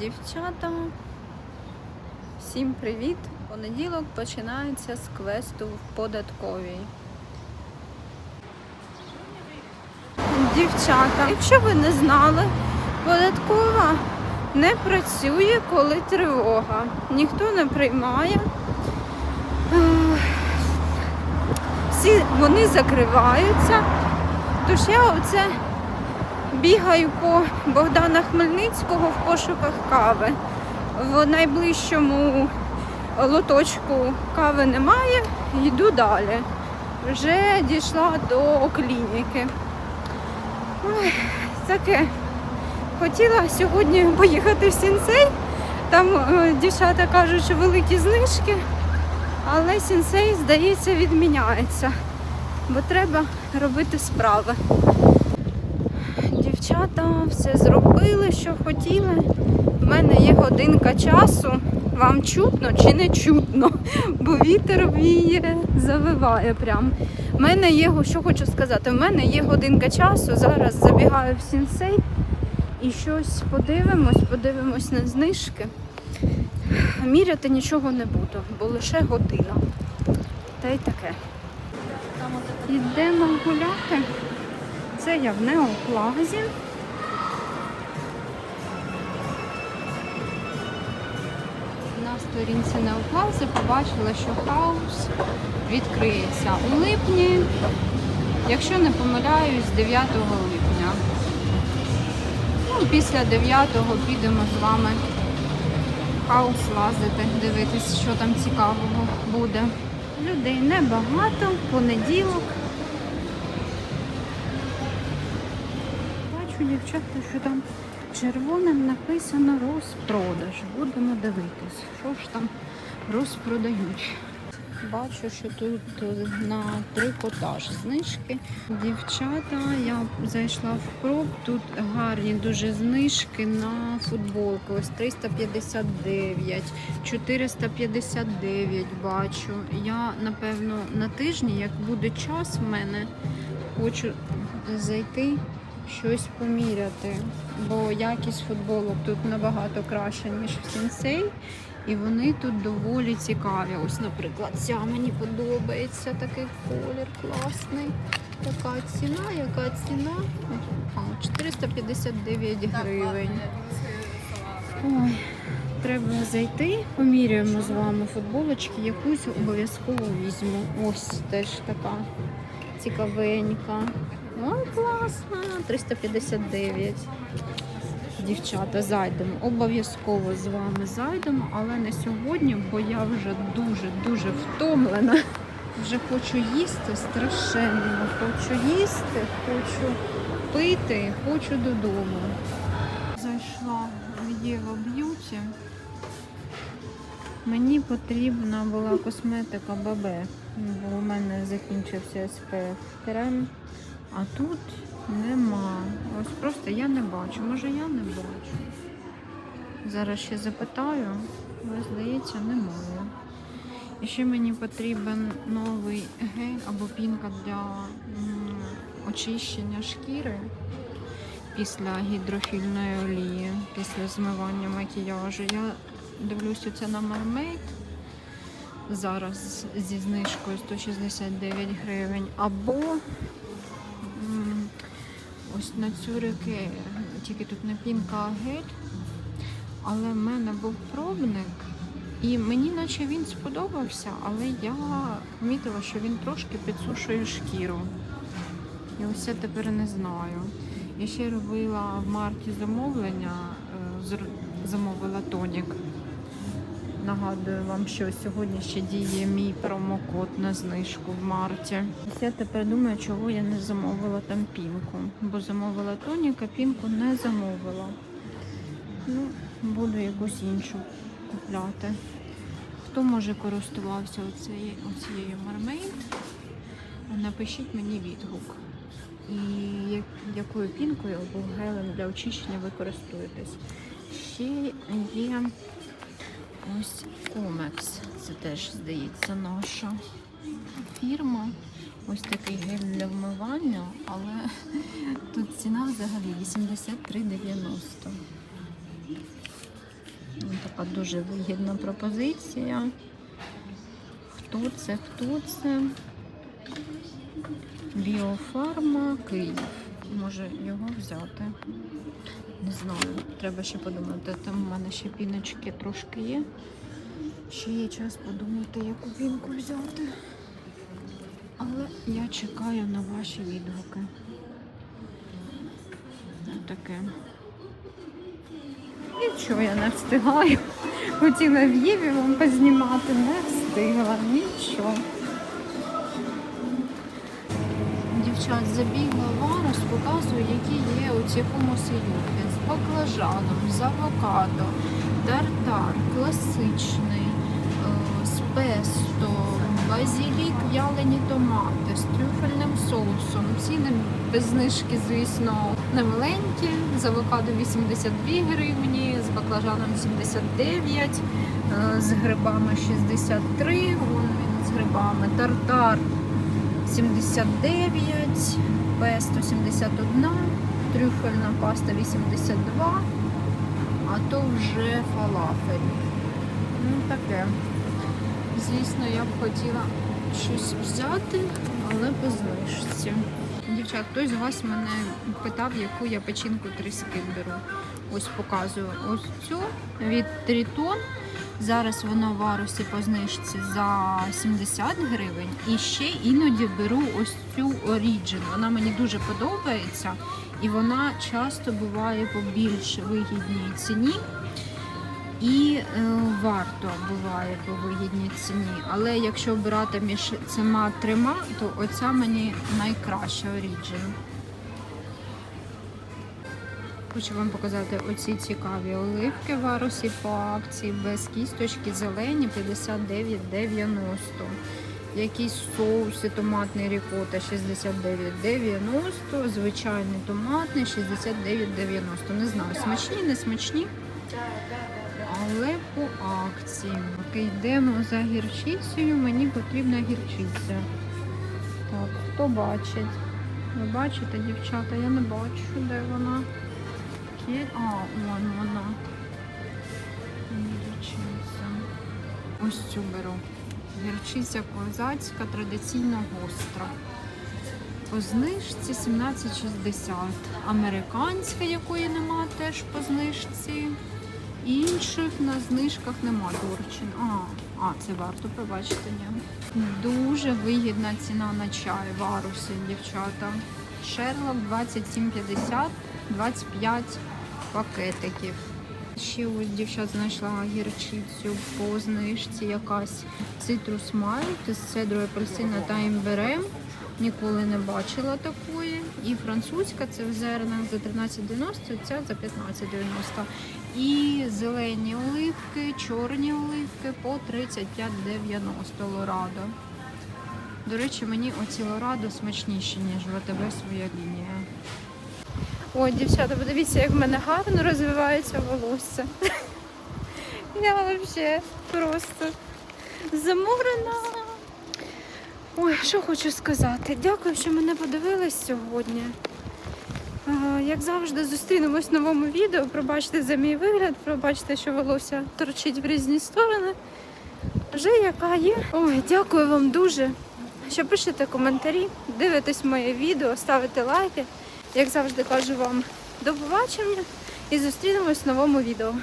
Дівчата, всім привіт! Понеділок починається з квесту в податковій. Дівчата, якщо ви не знали, податкова не працює, коли тривога. Ніхто не приймає. Всі вони закриваються. Тож я оце бігаю по Богдана Хмельницького в пошуках кави. В найближчому лоточку кави немає, йду далі. Вже дійшла до клініки. Таке. Хотіла сьогодні поїхати в Сінсей. Там е, дівчата кажуть, що великі знижки, але Сінсей, здається, відміняється, бо треба робити справи. Дівчата все зробили, що хотіли. В мене є годинка часу. Вам чутно чи не чутно? Бо вітер віє, завиває прям. У мене є, що хочу сказати, в мене є годинка часу. Зараз забігаю в сінсей і щось подивимось, подивимось на знижки. Міряти нічого не буду, бо лише година. Та й таке. Йдемо гуляти. Це я в неоплазі. На сторінці неоплази побачила, що хаус відкриється у липні, якщо не помиляюсь, 9 липня. Ну, після 9-го підемо з вами в хаус лазити, дивитись, що там цікавого буде. Людей небагато, понеділок. Бачу, дівчата, що там червоним написано розпродаж. Будемо дивитись, що ж там розпродають. Бачу, що тут е, на трикотаж знижки. Дівчата, я зайшла в проб. Тут гарні дуже знижки на футболку. Ось 359, 459 бачу. Я, напевно, на тижні, як буде час в мене, хочу зайти щось поміряти, бо якість футболок тут набагато краща, ніж в сінсей. І вони тут доволі цікаві. Ось, наприклад, ця мені подобається такий колір класний. Така ціна, яка ціна? А, 459 гривень. Ой, треба зайти, поміряємо з вами футболочки, якусь обов'язково візьму. Ось теж така цікавенька. Ой, класна, 359. Дівчата, зайдемо. Обов'язково з вами зайдемо, але не сьогодні, бо я вже дуже-дуже втомлена. Вже хочу їсти страшенно. Хочу їсти, хочу пити, хочу додому. Зайшла в Єва Б'юті. Мені потрібна була косметика ББ, бо у мене закінчився SPF крем, а тут нема. Ось просто я не бачу. Може я не бачу. Зараз ще запитаю, але здається, немає. І ще мені потрібен новий гель або пінка для очищення шкіри після гідрофільної олії, після змивання макіяжу. Я дивлюся це на Mermaid. Зараз зі знижкою 169 гривень. Або ось на цюрики, тільки тут не пінка, гель. Але в мене був пробник, і мені наче він сподобався, але я помітила, що він трошки підсушує шкіру. І ось я тепер не знаю. Я ще робила в марті замовлення, е, замовила тонік. Нагадую вам, що сьогодні ще діє мій промокод на знижку в марті. Я тепер думаю, чого я не замовила там пінку. Бо замовила тонік, а пінку не замовила. Ну, буду якусь іншу купляти. Хто може користувався оцією, оцією мармейд? Напишіть мені відгук. І якою пінкою або гелем для очищення ви користуєтесь. Ще є ось Комекс. Це теж, здається, наша фірма. Ось такий гель для вмивання, але тут ціна взагалі 83,90. Ось Така дуже вигідна пропозиція. Хто це? Хто це? Біофарма Київ. Може його взяти. Не знаю, треба ще подумати. Там в мене ще піночки трошки є. Ще є час подумати, яку пінку взяти. Але я чекаю на ваші відгуки. Таке. Нічого я не встигаю. Хотіла в Єві вам познімати, не встигла, нічого. Дівчат, забігла варус, показую, які є оці хумуси-юбки. З баклажаном, з авокадо, тартар, класичний, е, з песто, базілік, в'ялені томати, з трюфельним соусом. Ціни без знижки, звісно, немаленькі. З авокадо 82 гривні, з баклажаном 79, е, з грибами 63, вон він з грибами, тартар 79, песто 71, трюфельна паста 82, а то вже фалафель. Ну таке. Звісно, я б хотіла щось взяти, але по знижці. Дівчат, хтось з вас мене питав, яку я печінку тріски беру. Ось показую ось цю від Тритон. Зараз воно в варусі по знижці за 70 гривень. І ще іноді беру ось цю Origin. Вона мені дуже подобається і вона часто буває по більш вигідній ціні. І е, варто буває по вигідній ціні. Але якщо обирати між цими трьома, то оця мені найкраща Origin. Хочу вам показати оці цікаві оливки в Арусі по акції без кісточки зелені 59,90. Якісь соуси томатний рікота 69,90, звичайний томатний 69,90. Не знаю, смачні, не смачні. Але по акції. Йдемо за гірчицею, мені потрібна гірчиця. Так, хто бачить? Ви бачите, дівчата? Я не бачу, де вона. Є- А, вон вона. Гірчиця. Ось цю беру. Гірчиця козацька, традиційно гостра. По знижці 17,60. Американська, якої нема, теж по знижці. Інших на знижках нема Дорчин. А, а, це варто побачити. Ні. Дуже вигідна ціна на чай в Арусі, дівчата. Шерлок 27,50, 25 пакетиків. Ще ось дівчат знайшла гірчицю по знижці якась цитрус майт з цедрою апельсина та імбирем. Ніколи не бачила такої. І французька це в зернах за 13,90, ця за 15,90. І зелені оливки, чорні оливки по 35,90 лорадо. До речі, мені оці лорадо смачніші, ніж ВТБ своя лінія. Ой, дівчата, подивіться, як в мене гарно розвивається волосся. Я взагалі просто замурена. Ой, що хочу сказати. Дякую, що мене подивились сьогодні. Як завжди, зустрінемось в новому відео. Пробачте за мій вигляд, пробачте, що волосся торчить в різні сторони. Вже яка є. Ой, дякую вам дуже, що пишете коментарі, дивитесь моє відео, ставите лайки. Як завжди кажу вам до побачення і зустрінемось в новому відео.